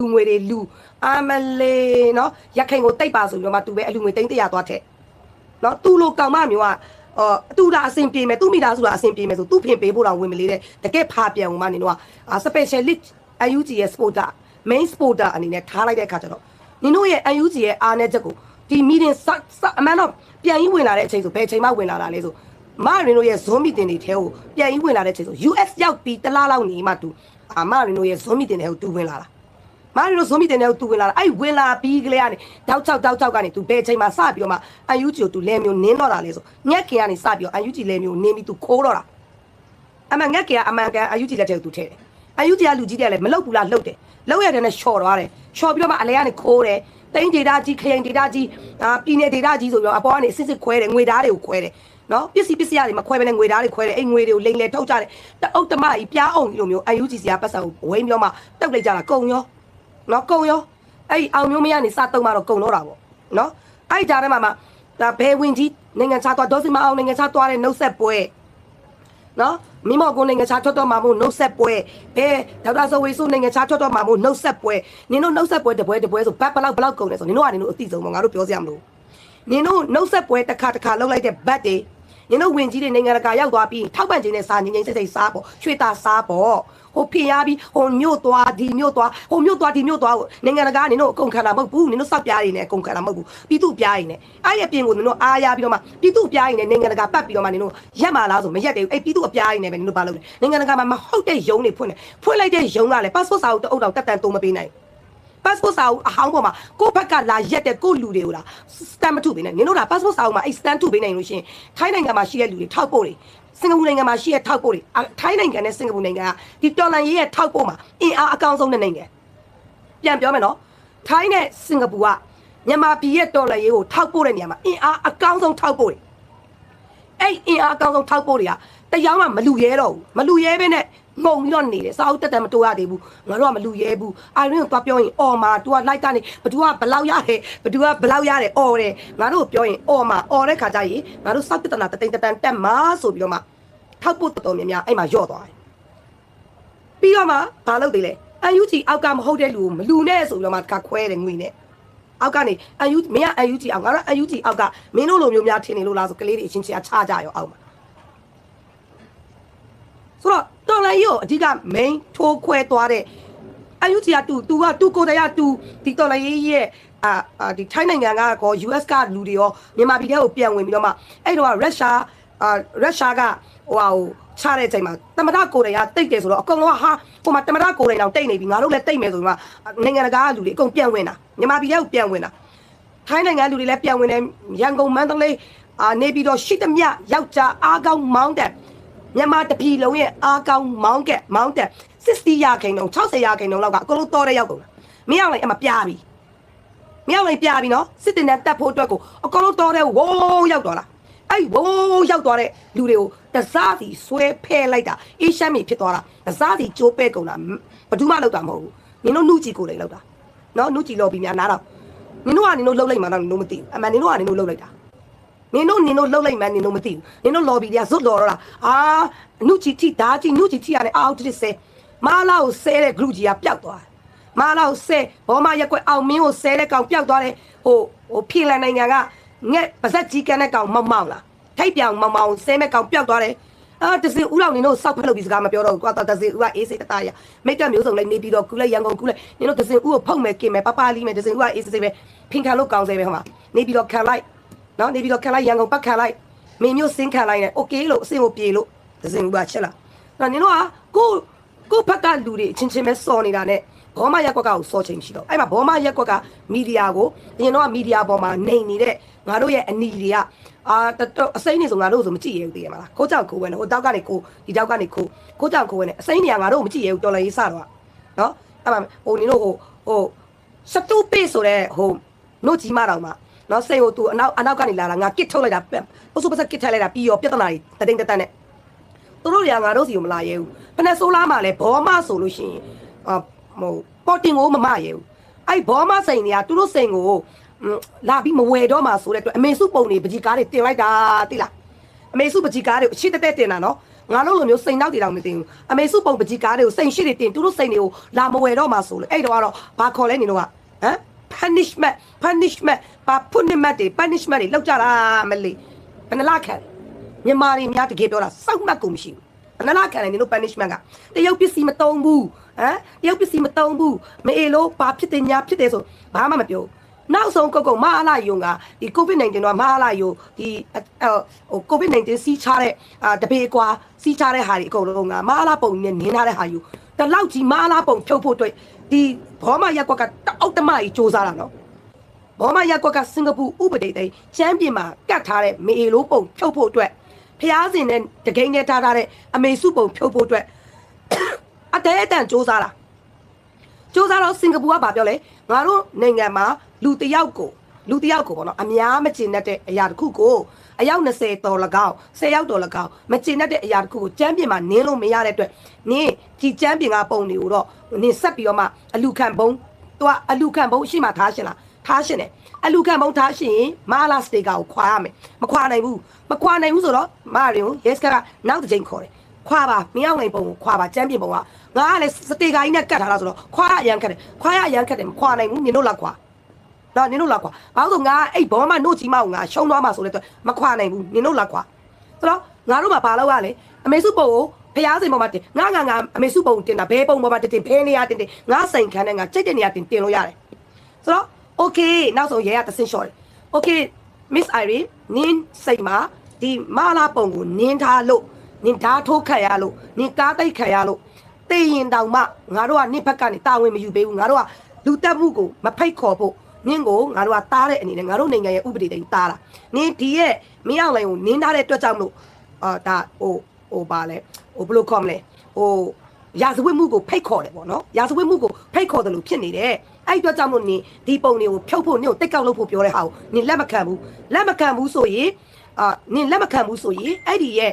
လူငွေတွေလူအာမလေးနော်ရခိုင်ကိုတိတ်ပါဆိုပြီးတော့မှသူပဲအလူငွေတိတ်တရာသွားထက်နော်သူ့လိုကောင်မမျိုးကအော်သူဒါအဆင်ပြေမယ်သူ့မိသားစုကအဆင်ပြေမယ်ဆိုသူ့ဖင်ပေးဖို့တော့ဝင်မလေးတဲ့တကယ်ဖာပြန်ဝင်မှနေတော့အာ specialist UG ရဲ့ sporter main sporter အနေနဲ့ထားလိုက်တဲ့အခါကျတော့နင်တို့ရဲ့ UG ရဲ့အားနဲ့ချက်ကိုဒီ meeting အမှန်တော့ပြန်ကြီးဝင်လာတဲ့အချိန်ဆိုဘယ်ချိန်မှဝင်လာတာလဲဆိုမရင်တို့ရဲ့ zoom meeting တွေထဲကိုပြန်ကြီးဝင်လာတဲ့အချိန်ဆို US ရောက်ပြီးတလားလောက်နေမှတူအာမရင်တို့ရဲ့ zoom meeting တွေကိုတူဝင်လာတာ မာရီတို့ဇွန်မီတင်တဲ့သူဝင်လာတာအဲ့ဝင်လာပြီးကလေးကနေတောက်ချောက်တောက်ချောက်ကနေသူဘယ်ချိန်မှာစပြီးတော့မှအန်ယူဂျီကိုသူလဲမျိုးနင်းတော့တာလဲဆိုညက်ခင်ကနေစပြီးတော့အန်ယူဂျီလဲမျိုးနင်းပြီးသူခိုးတော့တာအမှန်ငက်ခင်ကအမှန်ကန်အန်ယူဂျီလက်ထဲကိုသူထည့်တယ်အန်ယူဂျီကလူကြီးတွေကလည်းမလုတ်ဘူးလားလုတ်တယ်လုတ်ရတဲ့နဲ့ရှော့သွားတယ်ရှော့ပြီးတော့မှအလဲကနေခိုးတယ်တိန်းဒေတာကြီးခရင်ဒေတာကြီးအာပြည်နယ်ဒေတာကြီးဆိုပြီးတော့အပေါ်ကနေစစ်စစ်ခွဲတယ်ငွေသားတွေကိုခွဲတယ်နော်ပစ္စည်းပစ္စည်းတွေမခွဲဘဲနဲ့ငွေသားတွေခွဲတယ်အဲ့ငွေတွေကိုလိမ်လေထုတ်ကြတယ်တအုတ်တမကြီးပြားအောင်ကြီးလိုမျိုးအန်ယူဂျီစီကပတ်စံကိုဝိမ်းပြောမှတုတ်လိုက်ကြတာကုံရော နော်ကုံရောအဲ့ဒီအောင်မျိုးမရနေစတုံးမှတော့ကုံတော့တာပေါ့နော်အဲ့ဒီကြားထဲမှာမှဒါဘယ်ဝင်ကြီးနိုင်ငံခြားသွားဒေါ်စီမအောင်နိုင်ငံခြားသွားတဲ့နှုတ်ဆက်ပွဲနော်မိမောကိုနိုင်ငံခြားထွက်တော့မှာမို့နှုတ်ဆက်ပွဲဘယ်ဒေါက်တာဆိုဝေစုနိုင်ငံခြားထွက်တော့မှာမို့နှုတ်ဆက်ပွဲနင်တို့နှုတ်ဆက်ပွဲတပွဲတပွဲဆိုဘတ်ဘလောက်ဘလောက်ကုန်လဲဆိုနင်တို့ကနင်တို့အသိဆုံးပေါ့ငါတို့ပြောစရာမလိုနင်တို့နှုတ်ဆက်ပွဲတစ်ခါတစ်ခါလောက်လိုက်တဲ့ဘတ်တွေနင်တို့ဝင်ကြီးတွေနိုင်ငံတကာရောက်သွားပြီးထောက်ပံ့ခြင်းနဲ့စာငင်းငင်းစိတ်စိတ်စားပေါ့ရွှေတာစားပေါ့ ဟိုဖင်ရပြီးဟိုမြို့သွားဒီမြို့သွားဟိုမြို့သွားဒီမြို့သွားကိုနိုင်ငံတကာနင်တို့အကုန်ခံတာမဟုတ်ဘူးနင်တို့စောက်ပြားတွေနဲ့အကုန်ခံတာမဟုတ်ဘူးပြည်သူပြားတွေနဲ့အဲ့ရပြင်ကိုနင်တို့အားရပြီးတော့မှပြည်သူပြားတွေနဲ့နိုင်ငံတကာပတ်ပြီးတော့မှနင်တို့ရက်မှာလားဆိုမရက်တယ်အဲ့ပြည်သူအပြားတွေနဲ့ပဲနင်တို့ဘာလုပ်လဲနိုင်ငံတကာမှာမဟုတ်တဲ့ယုံတွေဖွင့်တယ်ဖွင့်လိုက်တဲ့ယုံကလည်း passport စာအုပ်တအုပ်တော့တက်တန်တုံးမပေးနိုင်ဘူး passport စာအုပ်အဟောင်းပေါ်မှာကိုယ့်ဘက်ကလာရက်တဲ့ကိုယ့်လူတွေကိုလား stamp မထုပေးနဲ့နင်တို့လား passport စာအုပ်မှာအဲ့ stamp ထုပေးနိုင်လို့ရှရင်ထိုင်းနိုင်ငံမှာရှိတဲ့လူတွေထောက်ပို့တွေ စင်ကာပူနိုင်ငံမှာရှိတဲ့ထောက်ပို့တွေထိုင်းနိုင်ငံနဲ့စင်ကာပူနိုင်ငံကဒီတော်လန်ရေးရဲ့ထောက်ပို့မှာအင်အားအကောင်းဆုံးတဲ့နိုင်ငံပြန်ပြောမယ်နော်ထိုင်းနဲ့စင်ကာပူကမြန်မာပြည်ရဲ့တော်လန်ရေးကိုထောက်ပို့တဲ့နေရာမှာအင်အားအကောင်းဆုံးထောက်ပို့တွေအဲ့အင်အားအကောင်းဆုံးထောက်ပို့တွေကတရားမှမလူရဲတော့ဘူးမလူရဲဘဲနဲ့ ငုံပြီးတော့နေတယ်စာအုပ်တက်တက်မတိုးရသေးဘူးငါတို့ကမလူရဲဘူးအိုင်ရင်းကိုသွားပြောရင်အော်မာ तू ကလိုက်ကနေဘသူကဘလောက်ရတယ်ဘသူကဘလောက်ရတယ်အော်တယ်ငါတို့ပြောရင်အော်မာအော်တဲ့ခါကျရင်ငါတို့စောက်ပြတနာတတိန်တတန်တက်မှာဆိုပြီးတော့မှထောက်ဖို့တော်တော်များများအဲ့မှာယော့သွားတယ်ပြီးတော့မှဘာလုပ်သေးလဲအန်ယူဂျီအောက်ကမဟုတ်တဲ့လူကိုမလူနဲ့ဆိုပြီးတော့မှတခါခွဲတယ်ငွေနဲ့အောက်ကနေအန်ယူမင်းကအန်ယူဂျီအောက်ငါတို့အန်ယူဂျီအောက်ကမင်းတို့လိုမျိုးများထင်နေလို့လားဆိုကလေးတွေအချင်းချင်းချကြရောအောက်မှာဆိုတော့ တော်လိုင်းရောအဓိက main ထိုးခွဲသွားတဲ့အယူဂျီကတူတူကတူကိုတရတူဒီတော်လိုင်းရဲ့အာအာဒီထိုင်းနိုင်ငံကကော US ကလူတွေရောမြန်မာပြည်ထဲကိုပြန်ဝင်ပြီးတော့မှအဲ့တော့ရုရှားအာရုရှားကဟိုဟာဟိုချတဲ့အချိန်မှာတမဒကိုရီးယားတိတ်တယ်ဆိုတော့အကုန်လုံးဟာဟိုမှာတမဒကိုရီးယားတောင်တိတ်နေပြီငါတို့လည်းတိတ်မယ်ဆိုပြီးမှနိုင်ငံတကာကလူတွေအကုန်ပြန်ဝင်တာမြန်မာပြည်ထဲကိုပြန်ဝင်တာထိုင်းနိုင်ငံလူတွေလည်းပြန်ဝင်တယ်ရန်ကုန်မန္တလေးအာနေပြီးတော့ရှိသမျှယောက်ျားအားကောင်းမောင်းတဲ့ မြန်မာတပြည်လုံးရဲ့အားကောင်းမောင်းကက်မောင်းတဲ့60ရာခိုင်နှုန်း60ရာခိုင်နှုန်းလောက်ကအကုန်လုံးတော်တဲ့ရောက်ကုန်တာမင်းအောင်လည်းအမပြားပြီမင်းအောင်လည်းပြားပြီနော်စစ်တင်နဲ့တက်ဖို့အတွက်ကိုအကုန်လုံးတော်တဲ့ဝိုးရောက်သွားလားအဲ့ဝိုးရောက်သွားတဲ့လူတွေကိုတစားစီဆွဲဖဲလိုက်တာအေးရှမ်းမီဖြစ်သွားတာတစားစီကျိုးပဲ့ကုန်တာဘယ်သူမှလောက်တာမဟုတ်ဘူးနင်တို့နှုတ်ကြည့်ကိုလေလောက်တာနော်နှုတ်ကြည့်လို့ပြီးများနားတော့နင်တို့ကနင်တို့လှုပ်လိုက်မှတော့နင်တို့မသိဘူးအမှန်နင်တို့ကနင်တို့လှုပ်လိုက်တာ နင်တို့နင်တို့လှုပ်လိုက်မှနင်တို့မသိဘူးနင်တို့ lobby တွေကဇွတ်တော်တော့တာအာနှုတ်ကြည့်ထိဒါကြည့်နှုတ်ကြည့်ထိရတယ်အောက်တစ်ဆဲမာလာကိုဆဲတဲ့ group ကြီးကပျောက်သွားမာလာကိုဆဲဘောမရက်ကွက်အောင်မင်းကိုဆဲတဲ့ကောင်ပျောက်သွားတယ်ဟိုဟိုဖီလန်နိုင်ငံကငက်ပါဇက်ကြီးကန်တဲ့ကောင်မောက်မောက်လားထိုက်ပြောင်မောင်မောင်ဆဲမဲ့ကောင်ပျောက်သွားတယ်အာတစင်ဦးလောင်နေတို့စောက်ဖက်လုပ်ပြီးစကားမပြောတော့ဘူးကွာတစင်ဦးကအေးစိတ်တသားရမိတ်ကမျိုးစုံလိုက်နေပြီးတော့ကူလိုက်ရန်ကုန်ကူလိုက်နေတို့တစင်ဦးကိုဖုတ်မဲ့กินမဲ့ပပလီမဲ့တစင်ဦးကအေးစိတ်ပဲဖင်ခံလို့ကောင်းစေပဲဟိုမှာနေပြီးတော့ခံလိုက် နော်နေပြီးတော့ခံလိုက်ရန်ကုန်ပတ်ခံလိုက်မင်းမျိုးစင်းခံလိုက်နဲ့โอเคလို့အစင်ကိုပြေလို့တစင်ဦးကချက်လာနော်နင်တို့ကကိုကိုဘက်ကလူတွေအချင်းချင်းပဲစော်နေတာနဲ့ဘောမရက်ကွက်ကကိုစောချိန်ရှိတော့အဲ့မှာဘောမရက်ကွက်ကမီဒီယာကိုအရင်တော့မီဒီယာပေါ်မှာနေနေတဲ့ငါတို့ရဲ့အနီတွေကအာတော်အစိမ့်နေဆိုငါတို့ဆိုမကြည့်ရဘူးသိရမလားကိုကြောက်ကိုဝဲနေဟိုတောက်ကနေကိုဒီတောက်ကနေကိုကိုကြောက်ကိုဝဲနေအစိမ့်နေကငါတို့မကြည့်ရဘူးတော်လည်းရေးစတော့နော်အဲ့မှာဟိုနင်တို့ဟိုဟိုစတူပေဆိုတဲ့ဟိုနို့ကြီးမတော်မှာ နော်စိတ်ကိုသူအနောက်အနောက်ကနေလာတာငါကစ်ထုတ်လိုက်တာပုစုပစကစ်ထည့်လိုက်တာပြီးရောပြဿနာတွေတတိန်တတန်နဲ့သူတို့တွေကငါတို့စီကိုမလာရဲဘူးဖက်ဆိုးလားမှလည်းဘောမဆိုလို့ရှိရင်အာဟိုပေါ်တင်ကိုမမရဲဘူးအဲ့ဘောမစိန်တွေကသူတို့စိန်ကိုလာပြီးမဝယ်တော့မှဆိုတဲ့အတွက်အမေစုပုံတွေပကြီးကားတွေတင်လိုက်တာသိလားအမေစုပကြီးကားတွေအရှိတက်တက်တင်တာနော်ဟငါတို့လိုမျိုးစိန်နောက်တွေတောင်မသိဘူးအမေစုပုံပကြီးကားတွေကိုစိန်ရှိတွေတင်သူတို့စိန်တွေကိုလာမဝယ်တော့မှဆိုလေအဲ့တော့ကတော့ဘာခေါ်လဲနေတော့ကဟမ် punishment punishment ဘာ punishment တွေ punishment တွေလောက်ကြတာမလေးဘယ်နှလားခံမြန်မာတွေများတကယ်ပြောတာစောက်မှတ်ကုန်မရှိဘူးဘယ်နှလားခံလဲနေလို့ punishment ကတရုတ်ပစ္စည်းမတုံးဘူးဟမ်တရုတ်ပစ္စည်းမတုံးဘူးမအေလို့ဘာဖြစ်တယ်ညာဖြစ်တယ်ဆိုဘာမှမပြောဘူးနောက်ဆုံးကုတ်ကုတ်မအားလာယုံကဒီ covid 19 တော့မအားလာယုံဒီဟို covid 19 စီးချတဲ့အာတပေကွာစီးချတဲ့ဟာတွေအကုန်လုံးကမအားလာပုံနဲ့နင်းထားတဲ့ဟာယူ တလောက်ကြီးမအားလာပုံဖြုတ်ဖို့အတွက်ဒီဘောမရက်ကွက်ကတအောက်တမကြီးစူးစမ်းတာနော် ဘောမရက်ကွက်ကစင်ကာပူဥပဒေတိတ်ချမ်းပြင်မှာကတ်ထားတဲ့မေအေလိုပုံဖြုတ်ဖို့အတွက်ဖျားစင်နဲ့တကိန်းနဲ့ထားထားတဲ့အမေစုပုံဖြုတ်ဖို့အတွက် အတဲအတန်စ조사တာစ조사တော့စင်ကာပူကဗာပြောလဲငါတို့နိုင်ငံမှာလူတစ်ယောက်ကိုလူတစ်ယောက်ကိုပေါ့နော်အများမကျင်တတ်တဲ့အရာတစ်ခုကို အယောက်20တော်၎င်း10ယောက်တော်၎င်းမကျင်တတ်တဲ့အရာတစ်ခုကိုကျမ်းပြင်မှာနင်းလို့မရတဲ့အတွက်နင်းဒီကျမ်းပြင်ကပုံတွေကိုတော့နင်းဆက်ပြီးတော့မှအလူခံဘုံသူကအလူခံဘုံရှိမှထားရှင်လားထားရှင်တယ်အလူခံဘုံထားရှင်ရင်မာလာစတေကာကိုခွာရမယ်မခွာနိုင်ဘူးမခွာနိုင်ဘူးဆိုတော့မာရင်ကိုရဲစကကနောက်တစ်ချိန်ခေါ်တယ်ခွာပါမင်းအောင်နိုင်ပုံကိုခွာပါကျမ်းပြင်ပုံကငါကလည်းစတေကာကြီးနဲ့ကတ်ထားတာဆိုတော့ခွာရအရန်ခက်တယ်ခွာရအရန်ခက်တယ်မခွာနိုင်ဘူးနင်တို့လောက်ခွာ တော့နင်တို့လာကွာဘာလို့ဆိုငါအဲ့ဘောမနို့ကြီးမအောင်ငါရှုံးသွားမှာဆိုလဲတော့မခွာနိုင်ဘူးနင်တို့လာကွာဆိုတော့ငါတို့မှာဘာလုပ်ရလဲအမေစုပုံကိုဖျားစင်ပေါ်မှာတင်ငါငါငါအမေစုပုံတင်တာဘဲပုံပေါ်မှာတင်တင်ဘဲနေရတင်တင်ငါစိန်ခံတဲ့ငါစိတ်တဲ့နေရတင်တင်လို့ရတယ်ဆိုတော့ okay နောက်ဆုံးရဲရတဆင်းလျှော့တယ် okay miss irene နင်းစိတ်မှာဒီမာလာပုံကိုနင်းထားလို့နင်းဓာတ်ထိုးခတ်ရလို့နင်းကားတိတ်ခတ်ရလို့တေးရင်တောင်မှငါတို့ကနင့်ဘက်ကနေတာဝန်မယူပေးဘူးငါတို့ကလူတက်မှုကိုမဖိတ်ခေါ်ဖို့ နင်းကိုငါတို့ကတားတဲ့အနေနဲ့ငါတို့နိုင်ငံရဲ့ဥပဒေတိုင်းတားတာနင်းဒီရဲ့မင်းအောင်လိုင်ကိုနင်းထားတဲ့အတွက်ကြောင့်မလို့အာဒါဟိုဟိုပါလဲဟိုဘယ်လိုခေါ်မလဲဟိုရာဇဝတ်မှုကိုဖိတ်ခေါ်တယ်ပေါ့နော်ရာဇဝတ်မှုကိုဖိတ်ခေါ်တယ်လို့ဖြစ်နေတယ်အဲ့ဒီအတွက်ကြောင့်မလို့နင်းဒီပုံတွေကိုဖြုတ်ဖို့နင်းကိုတိတ်ကောက်လုပ်ဖို့ပြောတဲ့ဟာကိုနင်းလက်မခံဘူးလက်မခံဘူးဆိုရင်အာနင်းလက်မခံဘူးဆိုရင်အဲ့ဒီရဲ့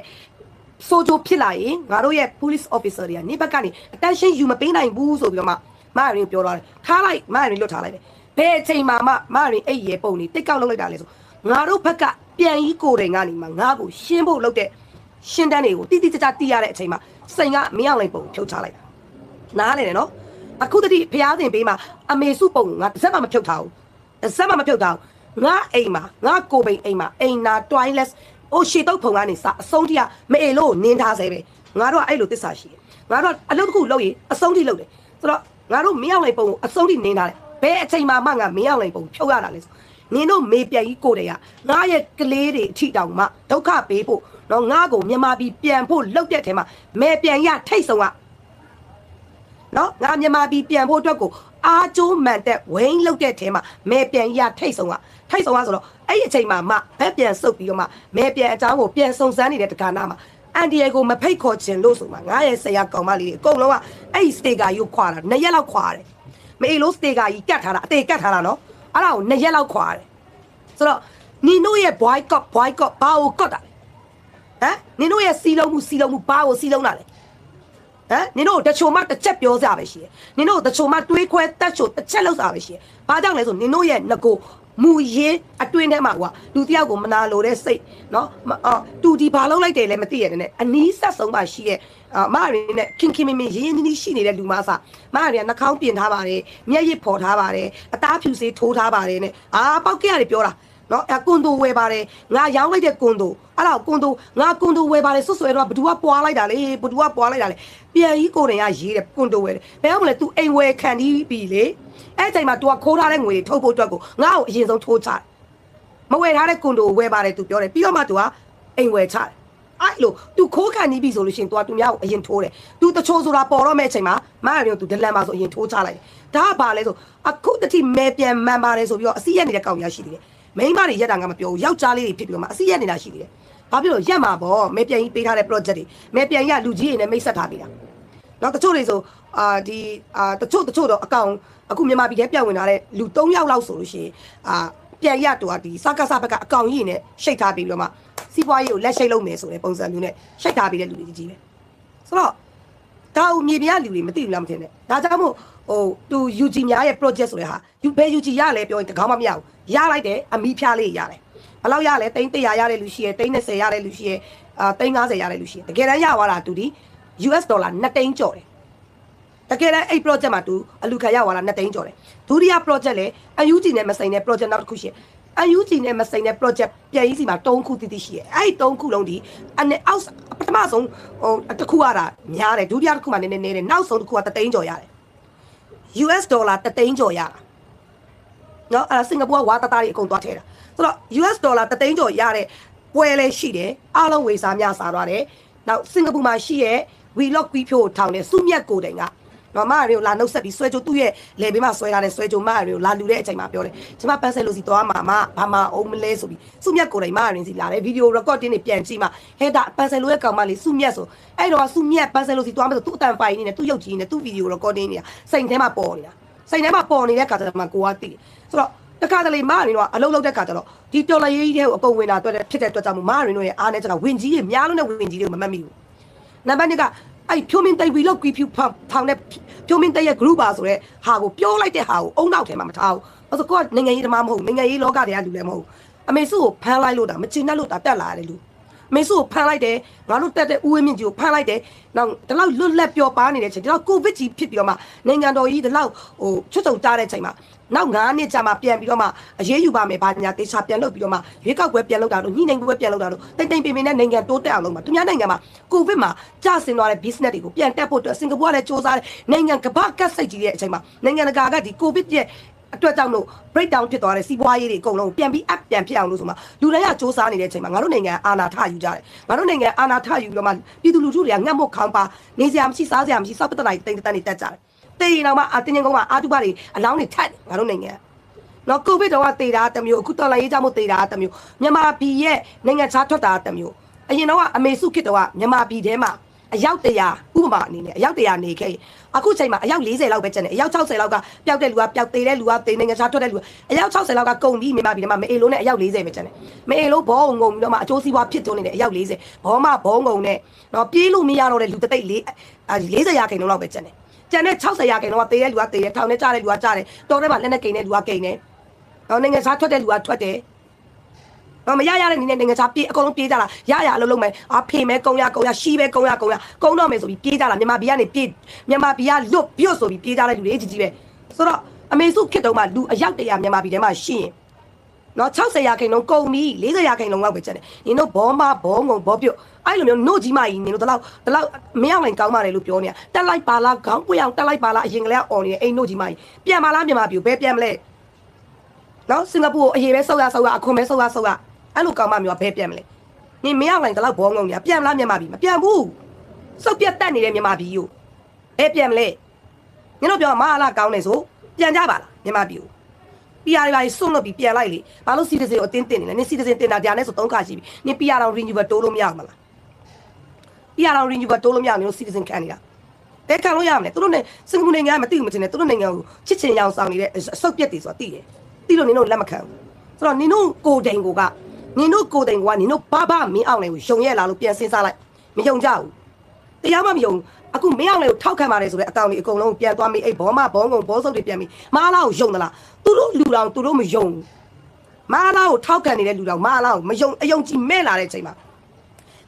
ဆိုချိုဖြစ်လာရင်ငါတို့ရဲ့ police officer တွေကနေဘက်ကနေ attention ယူမပေးနိုင်ဘူးဆိုပြီးတော့မှမရင်းပြောတော့တယ်ထားလိုက်မရင်းလွတ်ထားလိုက်တယ် ဘယ်အချိန်မှမမရင်အဲ့ရေပုံနေတိတ်ကောက်လောက်လိုက်တာလဲဆိုငါတို့ဘက်ကပြန်ကြီးကိုယ်တိုင်ကနေမှငါ့ကိုရှင်းဖို့လုပ်တဲ့ရှင်းတန်းတွေကိုတိတိကျကျတီးရတဲ့အချိန်မှာစိန်ကမင်းအောင်လိုက်ပုံဖြုတ်ချလိုက်တာနားလေနော်အခုတတိဖျားတင်ပေးမှာအမေစုပုံငါတစ်စက်မှမဖြုတ်ထားဘူးတစ်စက်မှမဖြုတ်ထားဘူးငါအိမ်မှာငါကိုပိန်အိမ်မှာအိမ်နာ toilet အိုရှေတော့ဖုံကနေစအဆုံးတိရမအေလို့နင်းထားစေပဲငါတို့ကအဲ့လိုတစ္ဆာရှိတယ်ငါတို့ကအလုပ်တစ်ခုလုပ်ရင်အဆုံးတိလုပ်တယ်ဆိုတော့ငါတို့မင်းအောင်လိုက်ပုံကိုအဆုံးတိနင်းထားတယ် ဘယ်အချိန်မှမှငါမင်းအောင်လိုက်ပုံဖြုတ်ရတာလဲဆိုနင်တို့မေပြန်ကြီးကိုတည်းကငါရဲ့ကလေးတွေအထိတောင်မှဒုက္ခပေးဖို့တော့ငါကိုမြန်မာပြည်ပြန်ဖို့လှုပ်တဲ့ထဲမှာမေပြန်ရထိတ်ဆုံးကနော်ငါမြန်မာပြည်ပြန်ဖို့အတွက်ကိုအားကျိုးမှန်တဲ့ဝိန်းလုတ်တဲ့ထဲမှာမဲပြန်ရထိတ်ဆုံးကထိတ်ဆုံးကဆိုတော့အဲ့ဒီအချိန်မှာမဘက်ပြန်ဆုပ်ပြီးတော့မှမဲပြန်အကြောင်းကိုပြန်စုံစမ်းနေတဲ့တက္ကနာမှာအန်ဒီယေကိုမဖိတ်ခေါ်ခြင်းလို့ဆိုမှငါရဲ့ဆရာကောင်မလေးတွေအကုန်လုံးကအဲ့ဒီစတေကာယူခွာတာနှစ်ရက်လောက်ခွာတယ် မအေးလို့စတေကာကြီးကတ်ထားတာအသေးကတ်ထားတာနော်အဲ့ဒါကိုနှစ်ရက်လောက်ခွာတယ်ဆိုတော့နီနိုရဲ့ boycott boycott ဘာကိုကော့တာလဲဟမ်နင်တို့ရဲ့စီလုံးမှုစီလုံးမှုဘာကိုစီလုံးတာလဲဟမ်နင်တို့တချို့မှတစ်ချက်ပြောကြပဲရှိတယ်နင်တို့တချို့မှတွေးခွဲတက်ချို့တစ်ချက်လောက်စားပဲရှိတယ်ဘာကြောင့်လဲဆိုနင်တို့ရဲ့ငကို မူရင်းအတွင်းထဲမှာကွာလူတယောက်ကိုမနာလိုတဲ့စိတ်နော်မအော်တူဒီဘာလုပ်လိုက်တယ်လဲမသိရတဲ့နဲ့အနီးဆက်ဆုံးပါရှိရဲ့အမရင်းနဲ့ခင်ခင်မင်မင်ရင်းရင်းနှီးနှီးရှိနေတဲ့လူမဆာမရင်းကနှာခေါင်းပြင်ထားပါတယ်မျက်ရည်ဖော်ထားပါတယ်အသားဖြူစေးထိုးထားပါတယ်နဲ့အာပောက်ကရတယ်ပြောတာနော်အဲကွန်ဒိုဝယ်ပါတယ်ငါရောင်းလိုက်တဲ့ကွန်ဒို အဲ့ဒါကွန်ဒိုငါကွန်ဒိုဝယ်ပါတယ်ဆွတ်ဆွဲတော့ဘသူကပွားလိုက်တာလေဘသူကပွားလိုက်တာလေပြန်ကြီးကိုတင်ကရေးတယ်ကွန်ဒိုဝယ်တယ်ဘယ်ဟုတ်မလဲ तू အိမ်ဝယ်ခံပြီးပြီလေအဲ့ချိန်မှာ तू ကခိုးထားတဲ့ငွေတွေထုတ်ဖို့အတွက်ကိုငါ့ကိုအရင်ဆုံးထိုးချတယ်မဝယ်ထားတဲ့ကွန်ဒိုဝယ်ပါတယ် तू ပြောတယ်ပြီးတော့မှ तू ကအိမ်ဝယ်ချတယ် အဲ့လို तू ခိုးခံနေပြီဆိုလို့ရှိရင် तू ကသူများကိုအရင်ထိုးတယ် तू တချို့ဆိုတာပေါ်တော့မဲ့အချိန်မှာမရရင် तू ဒလန်ပါဆိုအရင်ထိုးချလိုက်တယ်ဒါကဘာလဲဆိုအခုတတိမဲပြန်မှန်ပါတယ်ဆိုပြီးတော့အစီရက်နေတဲ့ကောင်ရရှိသေးတယ် မိန်းမတွေရက်တာငါမပြောဘူးယောက်ျားလေးတွေဖြစ်ပြီးတော့မှအစီရက်နေတာရှိသေးတယ်။ဘာဖြစ်လို့ရက်မှာပေါ့မဲပြန်ကြီးပေးထားတဲ့ project တွေမဲပြန်ကြီးကလူကြီးတွေနဲ့မိတ်ဆက်ထားပေးတာ။နောက်တချို့တွေဆိုအာဒီအာတချို့တချို့တော့အကောင်အခုမြန်မာပြည်ထဲပြန်ဝင်လာတဲ့လူ3ယောက်လောက်ဆိုလို့ရှိရင်အာပြန်ရတော့ဒီစကားစဘက်ကအကောင်ကြီးနဲ့ရှိတ်ထားပြီးပြီးတော့မှ စီးပွားရေးကိုလက်ရှိတ်လုပ်မယ်ဆိုတဲ့ပုံစံမျိုးနဲ့ရှိတ်ထားပြီးတဲ့လူတွေကြီးပဲ။ဆိုတော့ဒါကိုမြေပြလူတွေမသိဘူးလားမထင်နဲ့ဒါကြောင့်မို့ဟိုသူ UG များရဲ့ project ဆိုတဲ့ဟာယူဘယ် UG ရလဲပြောရင်တကောင်းမမရဘူးရလိုက်တယ်အမီးဖျားလေးရတယ်ဘယ်လောက်ရလဲတိန်း100ရတဲ့လူရှိရယ်တိန်း20ရတဲ့လူရှိရယ်အာ350ရတယ်လို့ရှိရင်တကယ်တမ်းရသွားတာသူဒီ US ဒေါ်လာ2သိန်းကျော်တယ်တကယ်တမ်းအဲ့ project မှာသူအလူခံရသွားတာ2သိန်းကျော်တယ်ဒုတိယ project လည်း UNG နဲ့မဆိုင်တဲ့ project နောက်တစ်ခုရှိတယ် UNG နဲ့မဆိုင်တဲ့ project ပြန်ရေးစီမှာ3ခုတည်တည်ရှိတယ်အဲ့ဒီ3ခုလုံးဒီအနေအောက်ပထမဆုံးဟိုတစ်ခုရတာများတယ်ဒုတိယတစ်ခုမှနည်းနည်းနည်းတယ်နောက်ဆုံးတစ်ခုက3သိန်းကျော်ရတယ် US ဒေါ်လာ3သိန်းကျော်ရတာနော်အဲ့ဒါစင်ကာပူကဝါတသားတွေအကုန်သွားထည့်တာဆိုတော့ US ဒေါ်လာ3သိန်းကျော်ရတဲ့ပွဲလဲရှိတယ်အားလုံးဝေစားများစားသွားတယ်နောက်စင်ကာပူမှာရှိရဲ့ we lock ကွီးဖြိုးထောင်တဲ့စုမြတ်ကိုတိုင်က နော်မရီကိုလာနှုတ်ဆက်ပြီးဆွဲကြိုးသူ့ရဲ့လေဘေးမှာဆွဲထားတဲ့ဆွဲကြိုးမရီကိုလာလူတဲ့အချိန်မှာပြောတယ်ကျွန်မပန်းဆက်လို့စီသွားမှာမဘာမှအောင်မလဲဆိုပြီးစုမြတ်ကိုတိုင်မရီစီလာတယ်ဗီဒီယို recording တွေပြန်ကြည့်မှဟဲ့ဒါပန်းဆက်လို့ရဲ့ကောင်မလေးစုမြတ်ဆိုအဲ့တော့စုမြတ်ပန်းဆက်လို့စီသွားမယ်ဆိုသူ့အတန်ပိုင်နေတယ်သူ့ရုပ်ကြီးနေတယ်သူ့ဗီဒီယို recording နေတာစိန်ထဲမှာပေါ်နေတာစိန်ထဲမှာပေါ်နေတဲ့ခါကျတော့မှကိုကသိတယ်ဆိုတော့တခါတလေမရင်တော့အလုံးလုံးတဲ့ခါကျတော့ဒီတော်လရေးကြီးတဲ့ကိုအကုန်ဝင်တာတွေ့တဲ့ဖြစ်တဲ့အတွက်ကြောင့်မရင်တို့ရဲ့အားနဲ့ကျတော့ဝင်ကြီးတွေများလုံးတဲ့ဝင်ကြီးတွေကိုမမှတ်မိဘူးနံပါတ်2ကအဲ့ဖြိုးမင်းတိတ်ဝီလောက်ကွီဖြူဖောင်းထောင်တဲ့ ဖြိုးမင်းတိတ်ရဲ့ group ပါဆိုတဲ့ဟာကိုပြောလိုက်တဲ့ဟာကိုအုံနောက်ထဲမှာမထားဘူး။ဘာလို့ကိုကနိုင်ငံရေးသမားမဟုတ်နိုင်ငံရေးလောကတွေကလူလည်းမဟုတ်အမေစုကိုဖမ်းလိုက်လို့တာမချင်တတ်လို့တာတက်လာတယ်လူအမေစုကိုဖမ်းလိုက်တယ်ငါတို့တက်တဲ့ဦးဝင်းမြင့်ကြီးကိုဖမ်းလိုက်တယ်နောက်ဒီလောက်လွတ်လပ်ပြောပါနေတဲ့ချိန်ဒီလောက်ကိုဗစ်ကြီးဖြစ်ပြီးတော့မှနိုင်ငံတော်ကြီးဒီလောက်ဟိုချွတ်တုံကြားတဲ့ချိန်မှာ နောက်9နှစ်ကြာမှပြန်ပြီးတော့မှအရေးယူပါမယ်ဘာညာတေချာပြန်လုပ်ပြီးတော့မှရွေးကောက်ပွဲပြန်လုပ်တာတို့ညှိနှိုင်းပွဲပြန်လုပ်တာတို့တိတ်တိတ်ပင်ပင်နဲ့နိုင်ငံတိုးတက်အောင်လုပ်မှာသူများနိုင်ငံမှာကိုဗစ်မှာကျဆင်းသွားတဲ့ business တွေကိုပြန်တက်ဖို့အတွက်စင်ကာပူကလည်းစ조사တယ်နိုင်ငံကမ္ဘာကတ်စိတ်ကြီးတဲ့အချိန်မှာနိုင်ငံတကာကဒီကိုဗစ်ရဲ့အတွက်ကြောင့်လို့ break down ဖြစ်သွားတဲ့စီးပွားရေးတွေအကုန်လုံးပြန်ပြီး up ပြန်ဖြစ်အောင်လို့ဆိုမှလူတိုင်းကစ조사နေတဲ့အချိန်မှာငါတို့နိုင်ငံအာဏာထယူကြတယ်ငါတို့နိုင်ငံအာဏာထယူပြီးတော့မှပြည်သူလူထုတွေကငတ်မွတ်ခေါင်းပါနေစရာမရှိစားစရာမရှိစောက်ပတနာတိတ်တန်းနေတက်ကြတယ် တေးရင်တော့မှအတင်းငုံကအာတုပတွေအလောင်းတွေထက်ငါတို့နိုင်ငံနော်ကိုဗစ်တော့ကတေတာတစ်မျိုးအခုတော်လိုင်းရေးကြမို့တေတာတစ်မျိုးမြန်မာပြည်ရဲ့နိုင်ငံခြားထွက်တာတစ်မျိုးအရင်တော့ကအမေစုခေတ်တော့ကမြန်မာပြည်ထဲမှာအယောက်တရာဥပမာအနေနဲ့အယောက်တရာနေခဲ့အခုချိန်မှာအယောက်40လောက်ပဲကျန်တယ်အယောက်60လောက်ကပျောက်တဲ့လူကပျောက်သေးတဲ့လူကသေနိုင်ငံခြားထွက်တဲ့လူအယောက်60လောက်ကကုန်ပြီးမြန်မာပြည်ထဲမှာမအေလုံးနဲ့အယောက်40ပဲကျန်တယ်မအေလုံးဘောငုံပြီးတော့မှအကျိုးစီးပွားဖြစ်သွင်းနေတဲ့အယောက်40ဘောမဘောငုံနဲ့တော့ပြေးလို့မရတော့တဲ့လူတသိက်လေး40ရာခိုင်နှုန်းလောက်ပဲကျန်တယ် ကျန်တဲ့60ရာခိုင်နှုန်းကသေတဲ့လူကသေတယ်ထောင်နဲ့ကြားတဲ့လူကကြားတယ်တော်ထဲမှာလက်နဲ့ကိန်တဲ့လူကကိန်တယ်တော့နိုင်ငံခြားထွက်တဲ့လူကထွက်တယ်တော့မရရတဲ့နည်းနဲ့နိုင်ငံခြားပြေးအကုန်လုံးပြေးကြတာရရအလုပ်လုပ်မယ်အဖေမဲကုံရကုံရရှိပဲကုံရကုံရကုံတော့မယ်ဆိုပြီးပြေးကြတာမြန်မာပြည်ကနေပြေးမြန်မာပြည်ကလွတ်ပြုတ်ဆိုပြီးပြေးကြတဲ့လူတွေကြီးကြီးပဲဆိုတော့အမေစုခေတ်တုန်းကလူအယောက်တရာမြန်မာပြည်ထဲမှာရှိရင်နော်60ရာခိုင်နှုန်းကုန်ပြီ40ရာခိုင်နှုန်းလောက်ပဲကျန်တယ်နင်တို့ဘောမဘောငုံဘောပြုတ် အဲ့လိုမျိုးနှုတ်ကြီးမကြီးနင်တို့တလောက်တလောက်မရောက်နိုင်ကောင်းပါလေလို့ပြောနေတာတက်လိုက်ပါလားခေါင်းပွေအောင်တက်လိုက်ပါလားအရင်ကလေးအော်နေအိမ်နှုတ်ကြီးမကြီးပြန်ပါလားမြန်မာပြည်ဘယ်ပြန်မလဲနော်စင်ကာပူကိုအရေးပဲဆောက်ရဆောက်ရအခွန်ပဲဆောက်ရဆောက်ရအဲ့လိုကောင်မမျိုးကဘယ်ပြန်မလဲနင်မရောက်နိုင်တလောက်ဘောငုံနေတာပြန်မလားမြန်မာပြည်မပြန်ဘူးစုပ်ပြတ်တက်နေတဲ့မြန်မာပြည်ကိုဘယ်ပြန်မလဲညတို့ပြောမဟာလာကောင်းနေဆိုပြန်ကြပါလားမြန်မာပြည်ကို PR တွေပါစွန့်လို့ပြီးပြန်လိုက်လေဘာလို့ citizen ကိုအတင်းတင်နေလဲနင် citizen တင်တာတရားနဲ့ဆို၃ခါရှိပြီနင် PR တောင် renewal တိုးလို့မရဘူးမလား PR တောင် renewal တိုးလို့မရဘူးနင်တို့ citizen ခံနေတာဘယ်ခံလို့ရမလဲသူတို့နဲ့စင်ကာပူနိုင်ငံကမသိဘူးမတင်နဲ့သူတို့နိုင်ငံကိုချစ်ချင်ရအောင်ဆောင်နေတဲ့အဆုတ်ပြက်တွေဆိုတာသိတယ်သိလို့နင်တို့လက်မခံဘူးဆိုတော့နင်တို့ကိုတိန်ကိုကနင်တို့ကိုတိန်ကိုကနင်တို့ဘာဘာမင်းအောင်လေကိုယုံရဲလာလို့ပြန်စဉ်းစားလိုက်မယုံကြဘူးတရားမှမယုံအခုမင်းအောင်လေကိုထောက်ခံပါတယ်ဆိုတဲ့အကောင်ကြီးအကုန်လုံးပြန်သွားမိအဲ့ဘောမဘောငုံဘောစုပ်တွေပြန်ပြီးမားလာကိုယုံသလားသူတို့လူတော်သူတို့မယုံမားလာကိုထောက်ခံနေတဲ့လူတော်မားလာကိုမယုံအယုံကြည်မဲ့လာတဲ့အချိန်မှာ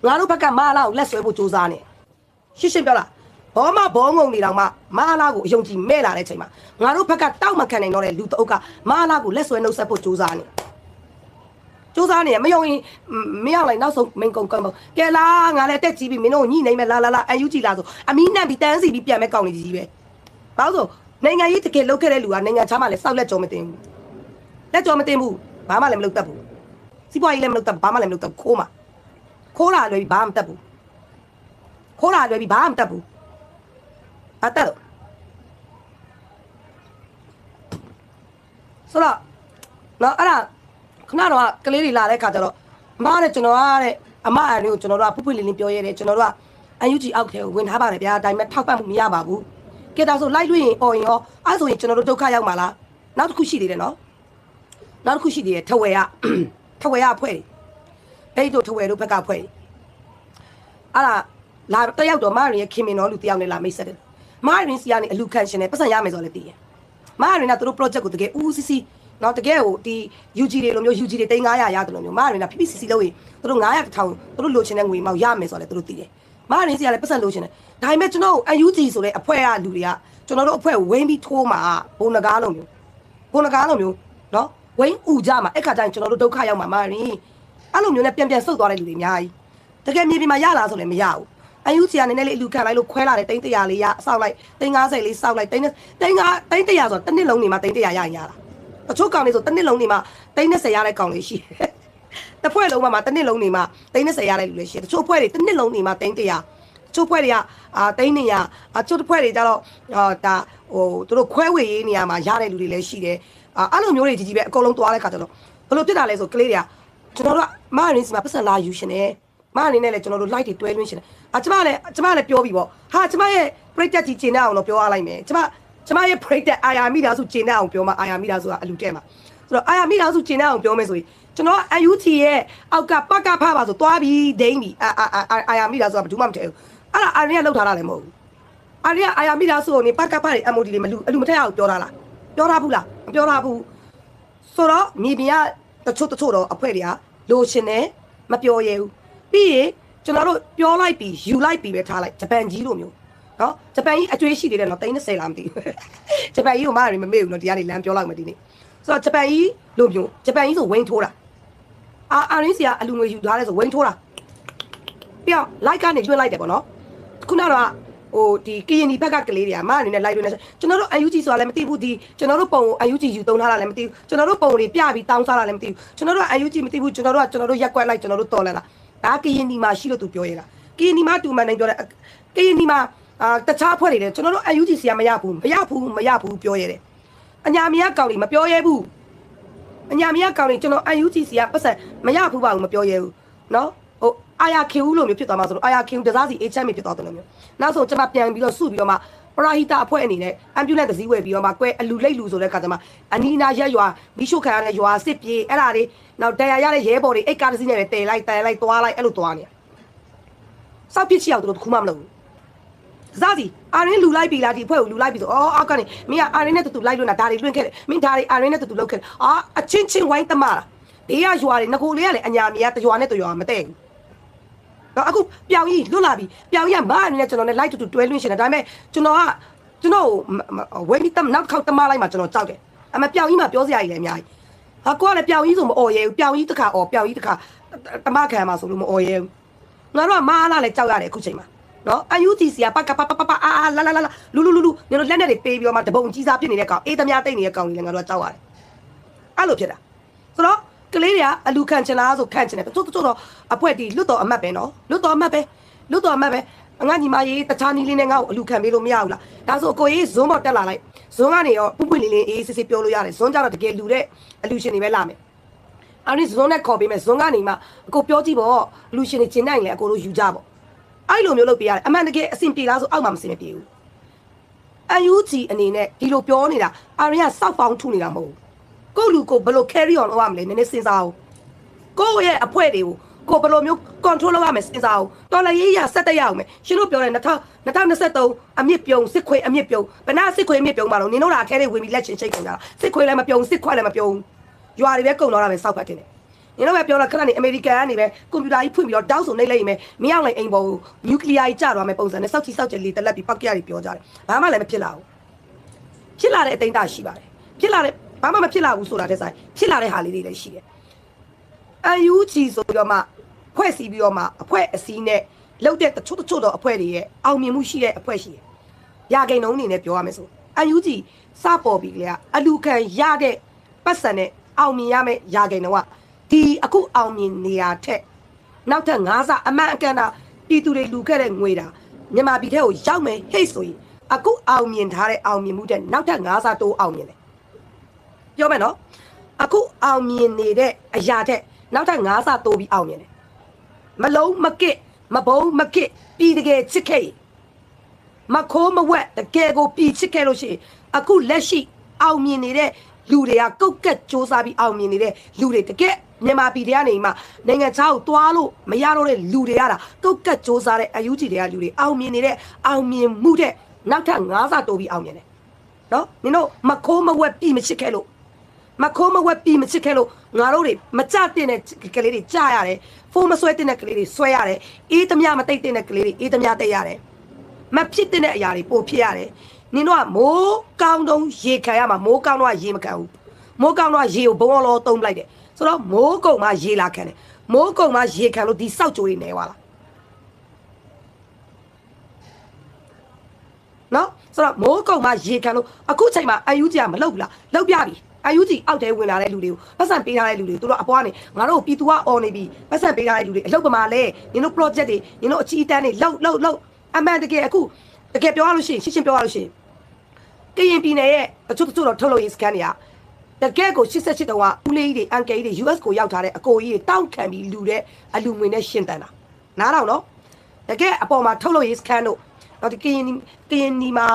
ငါတို့ဘက်ကမားလာကိုလက်ဆွဲဖို့စူးစမ်းနေရှင်းရှင်းပြောလားဘောမဘောငုံနေတော့မှမားလာကိုအယုံကြည်မဲ့လာတဲ့အချိန်မှာငါတို့ဘက်ကတောက်မခံနိုင်တော့တဲ့လူတအုပ်ကမားလာကိုလက်ဆွဲနှုတ်ဆက်ဖို့စူးစမ်းနေစူးစမ်းနေမယုံရင်မင်းအောင်လိုက်နောက်ဆုံးမင်းကုံကုံပေါ့ကဲလားငါလည်းတက်ကြည့်ပြီးမင်းတို့ညှိနေမယ်လာလာလာအယူကြည့်လာဆိုအမီးနှံ့ပြီးတန်းစီပြီးပြန်မဲ့ကောင်းနေကြီးပဲဘာလို့ဆိုနိုင်ငံရေးတကယ်လုပ်ခဲ့တဲ့လူကနိုင်ငံခြားမှာလည်းစောက်လက်ကြောမတင်ဘူးလက်ကြောမတင်ဘူးဘာမှလည်းမလုပ်တတ်ဘူးစီးပွားရေးလည်းမလုပ်တတ်ဘာမှလည်းမလုပ်တတ်ခိုးမှာ ခိုးလာလွယ်ပြီးဘာမှမတတ်ဘူးခိုးလာလွယ်ပြီးဘာမှမတတ်ဘူးအတက်တော့ဆိုတော့နော်အဲ့ဒါခဏတော့ကလေးတွေလာတဲ့ခါကျတော့အမတဲ့ကျွန်တော်ကတဲ့အမအရင်ကိုကျွန်တော်တို့ကဖွဖွလင်းလင်းပြောရဲတယ်ကျွန်တော်တို့ကအန်ယူဂျီအောက်ထဲကိုဝင်ထားပါတယ်ဗျာဒါပေမဲ့ထောက်ပံ့မှုမရပါဘူးကဲဒါဆိုလိုက်လို့ရင်အော်ရင်ရောအဲ့ဆိုရင်ကျွန်တော်တို့ဒုက္ခရောက်မှာလားနောက်တစ်ခုရှိသေးတယ်နော်နောက်တစ်ခုရှိသေးတယ်ထဝယ်ကထဝယ်ကဖွဲ့တယ် အဲ့ဒီတို့ထဝယ်တို့ဘက်ကဖွဲ့တယ်အဲ့ဒါလာတယောက်တော့မရင်ရဲ့ခင်မင်တော်လူတယောက်နဲ့လာမိတ်ဆက်တယ်မရင်စီကနေအလူခံရှင်နဲ့ပတ်စံရမယ်ဆိုလည်းသိတယ်မရင်းကသူတို့ project ကိုတကယ်ဦးစီးစီးနော်တကယ်ဟိုဒီ UG တွေလိုမျိုး UG တွေ3900ရတယ်လို့မျိုးမရင်းက PPCC လို့ရင်သူတို့900တစ်ထောင်သူတို့လိုချင်တဲ့ငွေမောက်ရမယ်ဆိုတော့လေသူတို့သိတယ်မရင်းစီကလည်းပတ်သက်လိုချင်တယ်ဒါပေမဲ့ကျွန်တော် UG ဆိုတဲ့အဖွဲ့ကလူတွေကကျွန်တော်တို့အဖွဲ့ဝင်းပြီးထိုးမှာဘုံနကားလိုမျိုးဘုံနကားလိုမျိုးနော်ဝင်းဥကြမှာအဲ့ခါကျရင်ကျွန်တော်တို့ဒုက္ခရောက်မှာမရင်း အဲ့လိုမျိုးနဲ့ပြန်ပြန်ဆုတ်သွားတဲ့လူတွေအများကြီးတကယ်မြေပြင်မှာရလာဆိုလည်းမရဘူးအယူစီကနည်းနည်းလေးအလူခံလိုက်လို့ခွဲလာတယ်တိန်းတရာလေးရအဆောက်လိုက်တိန်း90လေးစောက်လိုက်တိန်းတိန်းကတိန်းတရာဆိုတစ်နှစ်လုံးနေမှာတိန်းတရာရရင်ရတာတချို့ကောင်လေးဆိုတစ်နှစ်လုံးနေမှာတိန်း30ရတဲ့ကောင်လေးရှိတယ်တစ်ဖွဲ့လုံးမှာတစ်နှစ်လုံးနေမှာတိန်း30ရတဲ့လူလေးရှိတယ်တချို့ဖွဲ့တွေတစ်နှစ်လုံးနေမှာတိန်းတရာတချို့ဖွဲ့တွေကအာတိန်း200အချို့ဖွဲ့တွေကြတော့အာဒါဟိုသူတို့ခွဲဝေရေးနေရာမှာရတဲ့လူတွေလည်းရှိတယ်အာအဲ့လိုမျိုးတွေကြီးကြီးပဲအကုန်လုံးသွားတဲ့ခါကျတော့ဘယ်လိုဖြစ်တာလဲဆိုကလေးတွေက ကျွန်တော်တို့ကမရင်းစီမှာပတ်စံလာယူရှင်တယ်မအနေနဲ့လည်းကျွန်တော်တို့ light တွေတွဲလွှင့်ရှင်တယ်အာကျမလည်းကျမလည်းပြောပြီပေါ့ဟာကျမရဲ့ break တက်ကြီးကျင်တဲ့အောင်တော့ပြောရလိုက်မယ်ကျမကျမရဲ့ break တက်အာယာမိသားစုကျင်တဲ့အောင်ပြောမှအာယာမိသားစုကအလူတဲ့မှာဆိုတော့အာယာမိသားစုကျင်တဲ့အောင်ပြောမယ်ဆိုရင်ကျွန်တော်အယူတီရဲ့အောက်ကပကဖပါဆိုသွားပြီးဒိမ့်ပြီးအာအာအာယာမိသားစုကဘာမှမထည့်ဘူးအဲ့ဒါအာရီကလောက်ထားတာလည်းမဟုတ်ဘူးအာရီကအာယာမိသားစုကိုနေပကဖတွေ MOD တွေမလူအလူမထည့်အောင်ပြောတာလားပြောတာဘူးလားမပြောတာဘူးဆိုတော့မြေပြင်က တချို့တချို့တော့အဖွဲ့တွေကလိုရှင်တယ်မပြောရဲဘူးပြီးရင်ကျွန်တော်တို့ပြောလိုက်ပြီးယူလိုက်ပြီးပဲထားလိုက်ဂျပန်ကြီးလိုမျိုးနော်ဂျပန်ကြီးအကျွေးရှိသေးတယ်နော်30လားမသိဘူးဂျပန်ကြီးကိုမရမမေ့ဘူးနော်ဒီကနေလမ်းပြောလိုက်မယ်ဒီနေ့ဆိုတော့ဂျပန်ကြီးလိုမျိုးဂျပန်ကြီးဆိုဝင်းထိုးတာအာအာရင်းစီကအလူငွေယူထားလဲဆိုဝင်းထိုးတာပြီးတော့ like ကနေကျွတ်လိုက်တယ်ပေါ့နော်ခုနကတော့ ဟိုဒီကရင်ဒီဘက်ကကလေးတွေကမအနေနဲ့ live တွေနဲ့ကျွန်တော်တို့ UNG ဆိုတာလည်းမသိဘူးဒီကျွန်တော်တို့ပုံကို UNG ယူသုံးထားတာလည်းမသိဘူးကျွန်တော်တို့ပုံတွေပြပြီးတောင်းစားတာလည်းမသိဘူးကျွန်တော်တို့ UNG မသိဘူးကျွန်တော်တို့ကကျွန်တော်တို့ရက်ကွက်လိုက်ကျွန်တော်တို့တော်လဲလားဒါကရင်ဒီမှာရှိလို့သူပြောရတာကရင်ဒီမှာတူမန်နိုင်ပြောတယ်ကရင်ဒီမှာအာတခြားဖွဲ့တွေလည်းကျွန်တော်တို့ UNG စီကမရဘူးမရဘူးမရဘူးပြောရတယ်အညာမရကောင်လေးမပြောရဲဘူးအညာမရကောင်လေးကျွန်တော် UNG စီကပတ်စံမရဘူးပါဘူးမပြောရဲဘူးနော်ဟို အာယာခင်ဦးလိုမျိုးဖြစ်သွားမှာဆိုတော့အာယာခင်ဦးတစားစီအေးချမ်းမြေဖြစ်သွားတယ်လို့မျိုးနောက်ဆုံးကျွန်မပြန်ပြီးတော့စုပြီးတော့မှပရာဟိတအဖွဲ့အနေနဲ့အမ်ဘူလန့်တစည်းဝယ်ပြီးတော့မှကွဲအလူလိတ်လူဆိုတဲ့ခါကျမှအနီနာရက်ရွာမိရှုခံရတဲ့ရွာစစ်ပြေးအဲ့ဒါတွေနောက်တရားရတဲ့ရဲဘော်တွေအိတ်ကားတစည်းနဲ့တဲလိုက်တဲလိုက်သွားလိုက်အဲ့လိုသွားနေစောက်ဖြစ်ချီအောင်တို့တခုမှမလုပ်ဘူးဇာစီအာရင်းလူလိုက်ပြီလားဒီအဖွဲ့ကိုလူလိုက်ပြီဆိုအော်အောက်ကနေမင်းကအာရင်းနဲ့တူတူလိုက်လို့နာဒါတွေလွင့်ခဲ့တယ်မင်းဒါတွေအာရင်းနဲ့တူတူလုပ်ခဲ့တယ်အာအချင်းချင်းဝိုင်းတမလားဘေးကရွာတွေငကိုလေးကလည်းအညာမီကတရွာနဲ့တရွာမတဲ့ဘူး နော်အခုပျောင်ကြီးလွတ်လာပြီပျောင်ကြီးကမအနေနဲ့ကျွန်တော်နဲ့ live တူတူတွဲလွှင့်ရှင်တယ်ဒါပေမဲ့ကျွန်တော်ကကျွန်တော်ဝဲပြီးတမနောက်တစ်ခေါက်တမလိုက်မှာကျွန်တော်ကြောက်တယ်အမပျောင်ကြီးမှာပြောစရာကြီးလည်းအများကြီးဟာကိုကလည်းပျောင်ကြီးဆိုမအော်ရဲဘူးပျောင်ကြီးတစ်ခါအော်ပျောင်ကြီးတစ်ခါတမခံမှာဆိုလို့မအော်ရဲဘူးငါတို့ကမအားလားလည်းကြောက်ရတယ်အခုချိန်မှာနော် UTC ကပကပပပပအာအာလာလာလာလူလူလူလူငါတို့လက်နဲ့တွေပေးပြီးတော့မှတပုံကြီးစားဖြစ်နေတဲ့ကောင်အေးသမားတိတ်နေတဲ့ကောင်ကြီးလည်းငါတို့ကကြောက်ရတယ်အဲ့လိုဖြစ်တာဆိုတော့ ကလေးတွေကအလူခံချင်လားဆိုခံချင်တယ်တချို့တချို့တော့အဖွဲတီလွတ်တော်အမတ်ပဲနော်လွတ်တော်အမတ်ပဲလွတ်တော်အမတ်ပဲငါညီမကြီးတခြားနီးလေးနဲ့ငါ့ကိုအလူခံပေးလို့မရဘူးလားဒါဆိုကိုကြီးဇွန်းမောက်တက်လာလိုက်ဇွန်းကနေတော့ပုပွင့်လေးလေးအေးစစ်စစ်ပြောလို့ရတယ်ဇွန်းကြတော့တကယ်လူတဲ့အလူရှင်တွေပဲလာမယ်အဲ့ဒီဇွန်းနဲ့ခေါ်ပေးမယ်ဇွန်းကနေမှအကိုပြောကြည့်ပေါ့လူရှင်တွေကျင်နိုင်လေအကိုတို့ယူကြပေါ့အဲ့လိုမျိုးလုပ်ပေးရတယ်အမှန်တကယ်အဆင်ပြေလားဆိုအောက်မှာမဆင်မပြေဘူးအယူဂျီအနေနဲ့ဒီလိုပြောနေတာအာရီကစောက်ပေါင်းထုနေတာမဟုတ်ဘူး ကိုလူကိုဘယ်လို carry on လုပ်ရမလဲနည်းနည်းစဉ်းစားအောင်ကိုယ့်ရဲ့အဖွဲ့တွေကိုကိုဘယ်လိုမျိုး control လုပ်ရမယ်စဉ်းစားအောင်တော်လည်းရေးရဆက်တက်ရအောင်မယ်ရှင်တို့ပြောတယ်2023အမြင့်ပြုံစစ်ခွေအမြင့်ပြုံဘနာစစ်ခွေအမြင့်ပြုံမှာတော့နင်တို့လာခဲတွေဝင်ပြီးလက်ချင်းချိတ်ကုန်ကြတာစစ်ခွေလည်းမပြုံစစ်ခွက်လည်းမပြုံရွာတွေပဲကုန်တော့တာပဲစောက်ဖတ်တင်တယ်နင်တို့ပဲပြောတော့ခဏနေအမေရိကန်ကနေပဲကွန်ပျူတာကြီးဖွင့်ပြီးတော့တောက်ဆိုနှိပ်လိုက်ရင်ပဲမင်းအောင်လိုက်အိမ်ပေါ်ကိုနျူကလ িয়ার ကြီးကျသွားမယ်ပုံစံနဲ့စောက်ချီစောက်ချယ်လေးတက်လက်ပြီးပောက်ကြရီပြောကြတယ်ဘာမှလည်းမဖြစ်လာဘူးဖြစ်လာတဲ့အတိတ်တရှိပါတယ်ဖြစ်လာတဲ့ ဘာမှမဖြစ်လာဘူးဆိုတာတဲ့ဆိုင်ဖြစ်လာတဲ့ဟာလေးတွေလည်းရှိတယ်အယူချီဆိုပြီးတော့မှဖွဲ့စည်းပြီးတော့မှအဖွဲ့အစည်းနဲ့လောက်တဲ့တချို့တချို့တော့အဖွဲ့တွေရဲ့အောင်မြင်မှုရှိတဲ့အဖွဲ့ရှိတယ်။ရာဂိန်နှုံးအနေနဲ့ပြောရမယ်ဆိုအယူဂျီစပေါ်ပြီးလေအလူခံရတဲ့ပတ်စံနဲ့အောင်မြင်ရမယ့်ရာဂိန်နှုံးကဒီအခုအောင်မြင်နေရတဲ့နောက်ထပ်၅ဆအမှန်အကန်တာပြည်သူတွေလူခဲ့တဲ့ငွေတာမြန်မာပြည်ထဲကိုရောက်မယ်ဟိတ်ဆိုရင်အခုအောင်မြင်ထားတဲ့အောင်မြင်မှုတဲ့နောက်ထပ်၅ဆတိုးအောင်မြင်တယ် ပြောမယ်နော်အခုအောင်မြင်နေတဲ့အရာတဲ့နောက်ထပ်၅ဆတိုးပြီးအောင်မြင်တယ်မလုံးမကစ်မဘုံမကစ်ပြည်တကယ်ချစ်ခဲ့မခိုးမဝက်တကယ်ကိုပြည်ချစ်ခဲ့လို့ရှိရင်အခုလက်ရှိအောင်မြင်နေတဲ့လူတွေကကုတ်ကက်စ조사ပြီးအောင်မြင်နေတဲ့လူတွေတကယ်မြန်မာပြည်တွေကနေမှနိုင်ငံခြားကိုတွားလို့မရတော့တဲ့လူတွေရတာကုတ်ကက်စ조사တဲ့အယူကြီးတွေကလူတွေအောင်မြင်နေတဲ့အောင်မြင်မှုတဲ့နောက်ထပ်၅ဆတိုးပြီးအောင်မြင်တယ် နော်နင်တို့မခိုးမဝက်ပြီမချစ်ခဲ့လို့ မခိုးမဝက်ပြီမချစ်ခဲ့လို့ငါတို့တွေမကြတဲ့တဲ့ကလေးတွေကြားရတယ်ဖုန်းမဆွဲတဲ့ကလေးတွေဆွဲရတယ်အေးသမျှမတိတ်တဲ့ကလေးတွေအေးသမျှတိတ်ရတယ်မဖြစ်တဲ့အရာတွေပို့ဖြစ်ရတယ်နင်တို့ကမိုးကောင်းတုံးရေခံရမှာမိုးကောင်းတော့ရေမခံဘူးမိုးကောင်းတော့ရေကိုဘုံအောင်လို့တုံးလိုက်တယ်ဆိုတော့မိုးကုံမှရေလာခံတယ်မိုးကုံမှရေခံလို့ဒီစောက်ကြိုးတွေနေသွားလားနော်ဆိုတော့မိုးကုံမှရေခံလို့အခုချိန်မှာအယူကြီးကမလောက်ဘူးလားလောက်ပြပြီ အယူကြီးအောက်ထဲဝင်လာတဲ့လူတွေကိုပတ်စံပေးထားတဲ့လူတွေသူတို့အပွားနေငါတို့ပြည်သူကអော်နေပြီပတ်စံပေးထားတဲ့လူတွေအလောက်ပမာလဲနင်တို့ project တွေနင်တို့အချီတန်းတွေလောက်လောက်လောက်အမှန်တကယ်အခုတကယ်ပြောရလို့ရှိရင်ရှင်းရှင်းပြောရလို့ရှိရင်ကရင်ပြည်နယ်ရဲ့တချို့တချို့တော့ထုတ်လို့ရေးစကန်တွေကတကယ်ကို88တုန်းကဦးလေးကြီးတွေအန်ကယ်ကြီးတွေ US ကိုရောက်ထားတဲ့အကိုကြီးတွေတောင်းခံပြီးလူတဲ့အလူငွေနဲ့ရှင်းတန်တာနားတော့နော်တကယ်အပေါ်မှာထုတ်လို့ရေးစကန်တို့တော့ဒီကရင်ကရင်နီမှာ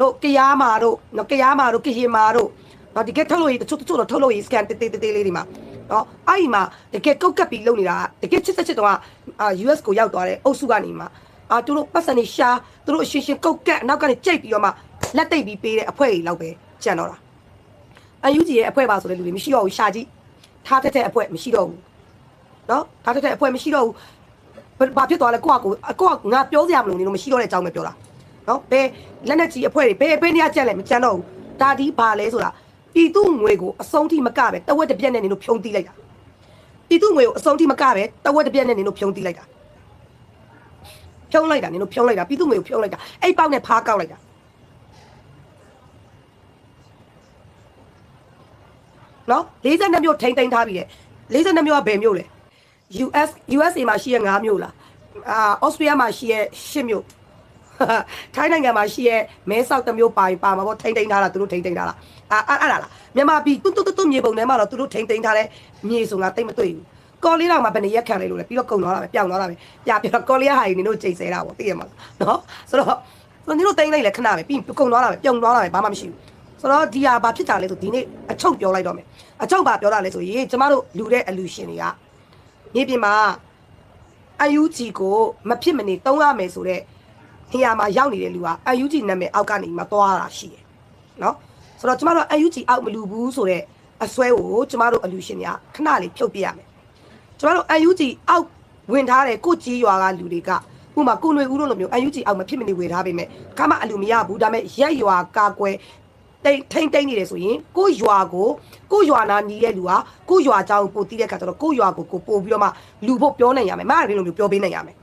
တို့ကရားမာတို့နော်ကရားမာတို့ကရင်မာတို့ နော်ဒီကထုတ်လို့ရေးတချို့တချို့တော့ထုတ်လို့ရေးစကန်တေးတေးတေးလေးတွေမှာနော်အဲ့ဒီမှာတကယ်ကုတ်ကပ်ပြီးလုပ်နေတာတကယ်88တုန်းကအာ US ကိုရောက်သွားတဲ့အုပ်စုကနေမှာအာသူတို့ပတ်စံနေရှာသူတို့အရှင်ရှင်ကုတ်ကက်အနောက်ကနေကြိတ်ပြီးတော့မှလက်တိတ်ပြီးပေးတဲ့အဖွဲ့တွေလောက်ပဲကြံတော့တာအယူကြီးရဲ့အဖွဲ့ပါဆိုတဲ့လူတွေမရှိတော့ဘူးရှာကြည့်ထားတဲ့တဲ့အဖွဲ့မရှိတော့ဘူးနော်ထားတဲ့တဲ့အဖွဲ့မရှိတော့ဘူးဘာဖြစ်သွားလဲကိုကကိုကိုကငါပြောစရာမလိုနေလို့မရှိတော့တဲ့အကြောင်းပဲပြောတာနော်ဘယ်လက်နဲ့ကြီးအဖွဲ့တွေဘယ်ဘယ်နေရာကြက်လဲမကြမ်းတော့ဘူးဒါဒီဘာလဲဆိုတာ ပြည်သူငွေကိုအဆုံးထိမကပဲတဝက်တစ်ပြက်နဲ့နေလို့ဖြုံးတီးလိုက်တာပြည်သူငွေကိုအဆုံးထိမကပဲတဝက်တစ်ပြက်နဲ့နေလို့ဖြုံးတီးလိုက်တာဖြုံးလိုက်တာနင်တို့ဖြုံးလိုက်တာပြည်သူငွေကိုဖြုံးလိုက်တာအဲ့ပေါက်နဲ့ဖားကောက်လိုက်တာနော်42မြို့ထိမ့်သိမ်းထားပြီလေ42မြို့ကဘယ်မြို့လဲ US USA မှာရှိရ5မြို့လားအာဩစတြေးလျမှာရှိရ10မြို့ ထိုင်းနိုင်ငံမှာရှိရမဲဆောက်တစ်မျိုးပါပါမှာပေါ့ထိမ့်သိမ်းထားတာသူတို့ထိမ့်သိမ်းထားတာအာအဲ့ဒါလားမြန်မာပြည်တွတ်တွတ်တွတ်မြေပုံထဲမှာတော့သူတို့ထိမ့်သိမ်းထားတဲ့မြေစုံကတိတ်မတွေ့ဘူးကော်လေးတော့မှဘယ်နေရက်ခံလိုက်လို့လဲပြီးတော့ကုံသွားတာပဲပြောင်းသွားတာပဲပြပြတော့ကော်လေးဟာကြီးနင်တို့ချိန်ဆဲတာပေါ့သိရမှာနော်ဆိုတော့ဆိုတော့နင်တို့တိမ့်လိုက်လဲခဏပဲပြီးကုံသွားတာပဲပြုံသွားတာပဲဘာမှမရှိဘူးဆိုတော့ဒီဟာဘာဖြစ်တာလဲဆိုဒီနေ့အချုပ်ပြောလိုက်တော့မယ်အချုပ်ဘာပြောတာလဲဆိုရင်ကျမတို့လူတဲ့အလူရှင်တွေကမြေပြင်မှာအယူကြီးကိုမဖြစ်မနေတုံးရမယ်ဆိုတော့ နေရာမှာရောက်နေတဲ့လူကအယူကြီးနာမည်အောက်ကနေမှသွားတာရှိတယ်နော်ဆိုတော့ကျမတို့အယူကြီးအောက်မလူဘူးဆိုတော့အစွဲကိုကျမတို့အလူရှင်များခဏလေးဖြုတ်ပြရမယ်ကျမတို့ UNG အောက်ဝင်ထားတဲ့ကိုကြီးရွာကလူတွေကဥပမာကိုလွေဦးတို့လိုမျိုး UNG အောက်မဖြစ်မနေဝေထားပေမဲ့ခမအလူမရဘူးဒါပေမဲ့ရက်ရွာကာကွယ်တိတ်ထိမ့်တိမ့်နေတယ်ဆိုရင်ကိုရွာကိုကိုရွာနာနီးတဲ့လူဟာကိုရွာเจ้าကိုပို့တီးတဲ့ခါကျတော့ကိုရွာကိုကိုပို့ပြီးတော့မှလူဖို့ပြောနိုင်ရမယ်မရရင်လိုမျိုးပြောပေးနိုင်ရမယ်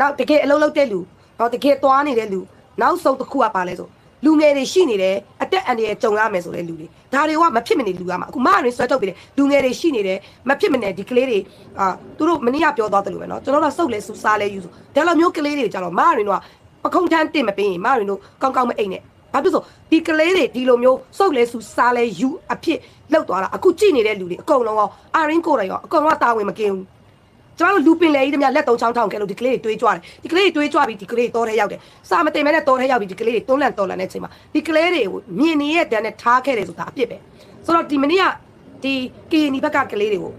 နောက်တကယ်အလုံးလုံးတဲ့လူ နောက်တကယ်သွားနေတဲ့လူနောက်ဆုံးတစ်ခုကပါလဲဆိုလူငယ်တွေရှိနေတယ်အတက်အန္တရာယ်ကြုံရမယ်ဆိုတဲ့လူတွေဒါတွေကမဖြစ်မနေလူရမှာအခုမရင်းဆွဲထုတ်ပြီးတယ်လူငယ်တွေရှိနေတယ်မဖြစ်မနေဒီကလေးတွေအာသူတို့မနေ့ကပြောသွားတယ်လို့ပဲเนาะကျွန်တော်တို့စုပ်လဲစူစားလဲယူဆိုဒါလိုမျိုးကလေးတွေကြတော့မရင်းတော့ပခုံးထမ်းတင်မပေးရင်မရင်းတို့ကောင်းကောင်းမအိတ်နဲ့ဘာဖြစ်လို့ဒီကလေးတွေဒီလိုမျိုးစုပ်လဲစူစားလဲယူအဖြစ်လောက်သွားတာအခုကြည့်နေတဲ့လူတွေအကုန်လုံးရောအာရင်းကိုယ်တိုင်ရောအကုန်လုံးတာဝန်မကင်းဘူး ကျမတို့လူပင်လေကြီးတည်းများလက်သုံးချောင်းထောင်ခဲ့လို့ဒီကလေးတွေတွေးကြွတယ်ဒီကလေးတွေတွေးကြွပြီးဒီကလေးတွေတောထဲရောက်တယ်စာမတင်မဲနဲ့တောထဲရောက်ပြီးဒီကလေးတွေတွန်းလန့်တော်လန့်တဲ့အချိန်မှာဒီကလေးတွေကိုမြင်နေရတဲ့နဲ့ထားခဲ့တယ်ဆိုတာအပြစ်ပဲဆိုတော့ဒီမနေ့ကဒီကီနီဘက်ကကလေးတွေကို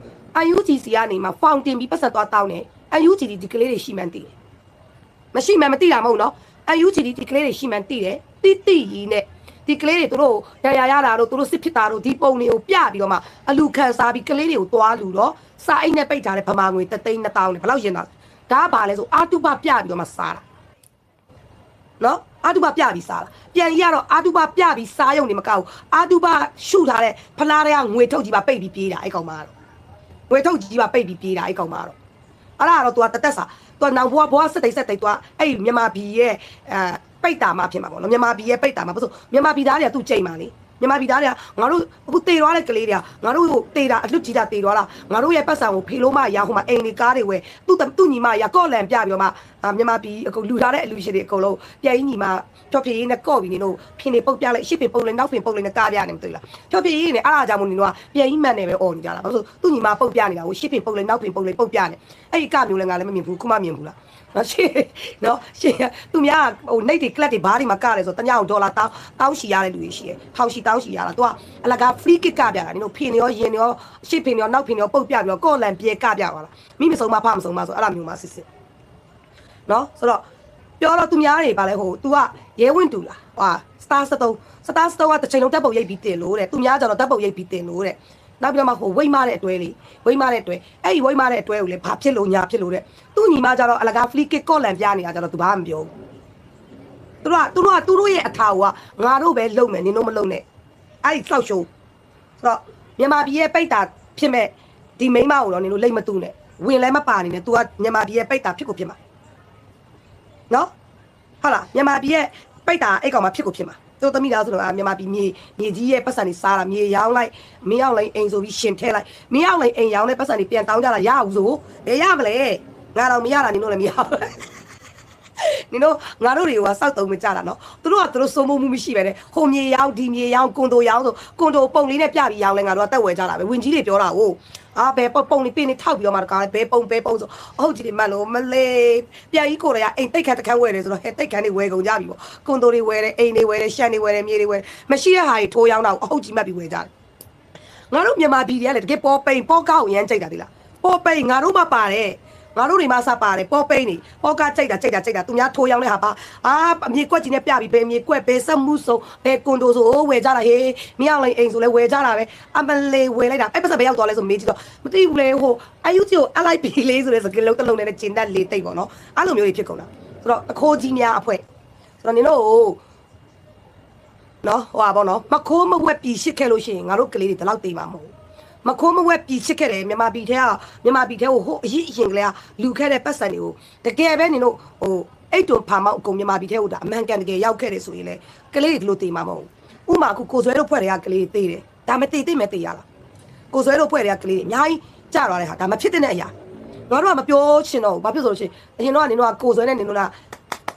UNGC ကနေမှဖောင်တင်ပြီးပတ်ဆက်သွားတောင်းတယ် UNGC ဒီကလေးတွေရှိမှန်းသိတယ်မရှိမှန်းမသိတာမဟုတ်နော် UNGC ဒီကလေးတွေရှိမှန်းသိတယ်တိတိရီနဲ့ ဒီကလေးတွေသူတို့ရရရတာတို့သူတို့စစ်ဖြစ်တာတို့ဒီပုံတွေကိုပြပြီးတော့မှအလူခံစားပြီးကလေးတွေကိုတွားလူတော့စာအိတ်နဲ့ပိတ်ထားတဲ့ဗမာငွေတသိန်း2000နဲ့ဘယ်လောက်ရင်တာဒါကဘာလဲဆိုအာတုပပြပြီးတော့မှစားတာနော်အာတုပပြပြီးစားတာပြန်ရတော့အာတုပပြပြီးစားရုံနေမကောက်အာတုပရှုထားတဲ့ဖလားတွေကငွေထုတ်ကြီးပါပိတ်ပြီးပြေးတာအဲ့ကောင်မကတော့ငွေထုတ်ကြီးပါပိတ်ပြီးပြေးတာအဲ့ကောင်မကတော့အဲ့ဒါကတော့ तू တသက်စာ तू နောင်ဘွားဘွားစက်တိတ်စက်တိတ် तू အဲ့မြန်မာပြည်ရဲ့အဲ ပိတ်တာမှဖြစ်မှာပေါ့နော်မြန်မာပြည်ရဲ့ပိတ်တာမှဘာလို့မြန်မာပြည်သားတွေကသူ့ချိန်ပါလေမြန်မာပြည်သားတွေကငါတို့အခုတေသွားတဲ့ကလေးတွေကငါတို့ကိုတေတာအလွတ်ကြီးတာတေသွားလားငါတို့ရဲ့ပတ်စံကိုဖေလို့မရဟိုမှာအိမ်လေးကားတွေဝယ်သူ့သူ့ညီမရကော့လန်ပြပြီးတော့မှမြန်မာပြည်အခုလူထားတဲ့အလူရှင်တွေအကုန်လုံးပြန်ကြီးညီမဖြော့ဖြေရေးနဲ့ကော့ပြီးနေလို့ဖင်နေပုတ်ပြလိုက်ရှစ်ပင်ပုတ်လိုက်နောက်ပင်ပုတ်လိုက်နဲ့ကားပြနေမသိလားဖြော့ဖြေရေးနဲ့အားအားကြောင့်မို့နေတော့ပြန်ကြီးမှန်နေပဲអော်နေကြတာဘာလို့သူ့ညီမပုတ်ပြနေတာကိုရှစ်ပင်ပုတ်လိုက်နောက်ပင်ပုတ်လိုက်ပုတ်ပြနေအဲ့ဒီကမျိုးလည်းငါလည်းမမြင်ဘူးခုမှမြင်ဘူးလား နော်ရှေ့နော်ရှေ့သူများဟိုနှိတ်တွေကလပ်တွေဘားတွေမှာကတယ်ဆိုတညအောင်ဒေါ်လာတောင်းတောင်းရှီရတဲ့လူတွေရှိတယ်ထောင်ရှီတောင်းရှီရတာသူကအလကား free kick ကပြတာနင်တို့ဖင်ရောရင်ရောရှေ့ဖင်ရောနောက်ဖင်ရောပုတ်ပြပြီးတော့ကော့လန်ပြေကပြသွားလားမိမဆုံးမဖမဆုံးမဆိုအဲ့လိုမျိုးမှစစ်စစ်နော်ဆိုတော့ပြောတော့သူများတွေပါလဲဟို तू ကရဲဝင့်တူလားဟာ star 73 star 73ကတစ်ချိန်လုံးတက်ပုတ်ရိပ်ပြီးတင်လို့တဲ့သူများကျတော့တက်ပုတ်ရိပ်ပြီးတင်လို့တဲ့ နောက်ပြီးတော့မှဟိုဝိမ့်မတဲ့အတွဲလေးဝိမ့်မတဲ့အတွဲအဲ့ဒီဝိမ့်မတဲ့အတွဲကိုလေဘာဖြစ်လို့ညာဖြစ်လို့တဲ့သူ့ညီမကျတော့အလကား flick kick ကော့လန်ပြနေတာကျတော့ तू ဘာမှမပြောဘူးသူတို့ကသူတို့ကသူတို့ရဲ့အထာကိုကငါတို့ပဲလုံမယ်နင်တို့မလုံနဲ့အဲ့ဒီစောက်ရှုံးဆိုတော့မြန်မာပြည်ရဲ့ပိတ်တာဖြစ်မဲ့ဒီမိန်းမကိုတော့နင်တို့လိမ့်မတူနဲ့ဝင်လဲမပါနေနဲ့ तू ကမြန်မာပြည်ရဲ့ပိတ်တာဖြစ်ကိုဖြစ်မှာနော်ဟုတ်လားမြန်မာပြည်ရဲ့ပိတ်တာအဲ့ကောင်မှဖြစ်ကိုဖြစ်မှာ သူတို့သမီးသားဆိုတော့အာမြန်မာပြည်မြေမြေကြီးရဲ့ပတ်စံတွေစားတာမြေရောင်းလိုက်မင်းအောင်လိုက်အိမ်ဆိုပြီးရှင်ထဲလိုက်မင်းအောင်လိုက်အိမ်ရောင်းတဲ့ပတ်စံတွေပြန်တောင်းကြတာရအောင်ဆိုဘယ်ရမလဲငါတော့မရတာနင်တို့လည်းမရဘူးနင်တို့ငါတို့တွေကစောက်တုံးမကြတာနော်သူတို့ကသူတို့စိုးမိုးမှုမရှိပဲတဲ့ဟိုမြေရောင်းဒီမြေရောင်းကွန်ဒိုရောင်းဆိုကွန်ဒိုပုံလေးနဲ့ပြပြီးရောင်းလဲငါတို့ကတက်ဝဲကြတာပဲဝင်ကြီးတွေပြောတာဟုတ် အာဘယ်ပုံပုံလေးပင်းလေးထောက်ပြီးတော့မှတကားဘယ်ပုံဘယ်ပုံဆိုအဟုတ်ကြီးတွေမှတ်လို့မလေးပြန်ကြီးကိုရရအိမ်တိတ်ခတ်တခန်းဝဲတယ်ဆိုတော့ဟဲ့တိတ်ခန်းတွေဝဲကုန်ကြပြီပေါ့ကွန်ဒိုတွေဝဲတယ်အိမ်တွေဝဲတယ်ရှန်တွေဝဲတယ်မြေတွေဝဲတယ်မရှိတဲ့ဟာတွေထိုးရောင်းတော့အဟုတ်ကြီးမှတ်ပြီးဝဲကြတယ်ငါတို့မြန်မာပြည်တွေကလည်းတကယ်ပေါ်ပိန်ပေါ်ကောက်ရမ်းကြိုက်တာဒီလားပေါ်ပိန်ငါတို့မှပါတယ် ငါတို့တွေမှစပါတယ်ပေါ်ပိန်နေပေါ်ကကြိုက်တာကြိုက်တာကြိုက်တာသူများထိုးရောင်းတဲ့ဟာပါအာအမြေကွက်ကြီးနဲ့ပြပြီးဘယ်အမြေကွက်ဘယ်စက်မှုစုံဘယ်ကွန်ဒိုဆိုဝယ်ကြတာဟေးမင်းအောင်လိုက်အိမ်ဆိုလဲဝယ်ကြတာပဲအမလေးဝယ်လိုက်တာအဲ့ပတ်စံဘယ်ရောက်သွားလဲဆိုမေးကြည့်တော့မသိဘူးလေဟိုအယူတီကို LIP လေးဆိုတဲ့စကလုံးတစ်လုံးနဲ့ကျင်တက်လေးတိတ်ပေါ့နော်အဲ့လိုမျိုးတွေဖြစ်ကုန်တာဆိုတော့အခိုးကြီးများအဖွဲဆိုတော့နင်တို့နော်ဟိုပါပေါ့နော်မခိုးမဝက်ပြီရှစ်ခဲ့လို့ရှိရင်ငါတို့ကလေးတွေဒီလောက်တေးမှာမဟုတ်ဘူး မခိုးမဝက်ပြီချစ်ခဲ့တယ်မြန်မာပြည်ထဲကမြန်မာပြည်ထဲကိုဟိုအရင်အရင်ကလေးကလူခဲ့တဲ့ပတ်စံတွေကိုတကယ်ပဲနင်တို့ဟိုအဲ့တုံဖာမောက်အကုန်မြန်မာပြည်ထဲကိုဒါအမှန်ကန်တကယ်ရောက်ခဲ့တယ်ဆိုရင်လေကလေးတွေဒီလိုတေးမှာမဟုတ်ဘူးဥမာအခုကိုဆွဲတို့ဖွဲ့တွေကကလေးတွေတေးတယ်ဒါမတေးသိမတေးရလားကိုဆွဲတို့ဖွဲ့တွေကကလေးတွေအများကြီးကြာသွားတဲ့ဟာဒါမဖြစ်တဲ့အရာငါတို့ကမပြောချင်တော့ဘူးဘာဖြစ်လို့လဲဆိုလို့ရှိရင်အရင်တော့ကနင်တို့ကကိုဆွဲနဲ့နင်တို့က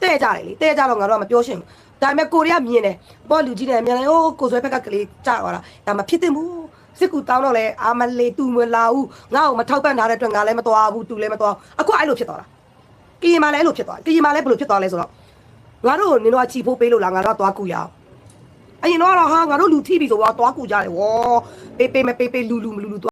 တဲ့ကြတယ်လေတဲ့ကြတော့ငါတို့ကမပြောချင်ဘူးဒါပေမဲ့ကိုရီးယားမြင်တယ်ပေါ်လူကြီးတယ်မြန်တယ်ဟိုကိုဆွဲဘက်ကကလေးကြာသွားတာဒါမဖြစ်သင့်ဘူး စစ်ကူတောင်းတော့လဲအာမလေးတူမလာဘူးငါ့ကိုမထောက်ပံ့ထားတဲ့အတွက်ငါလည်းမတော်ဘူးတူလည်းမတော်အခုအဲ့လိုဖြစ်သွားတာကရင်မလည်းအဲ့လိုဖြစ်သွားကရင်မလည်းဘယ်လိုဖြစ်သွားလဲဆိုတော့ငါတို့နင်တို့ကချီဖို့ပေးလို့လားငါတို့ကသွားကူရအောင်အရင်တော့ဟာငါတို့လူထိပြီဆိုတော့သွားကူကြတယ်ဝေါ်ပေးပေးမပေးပေးလူလူမလူလူ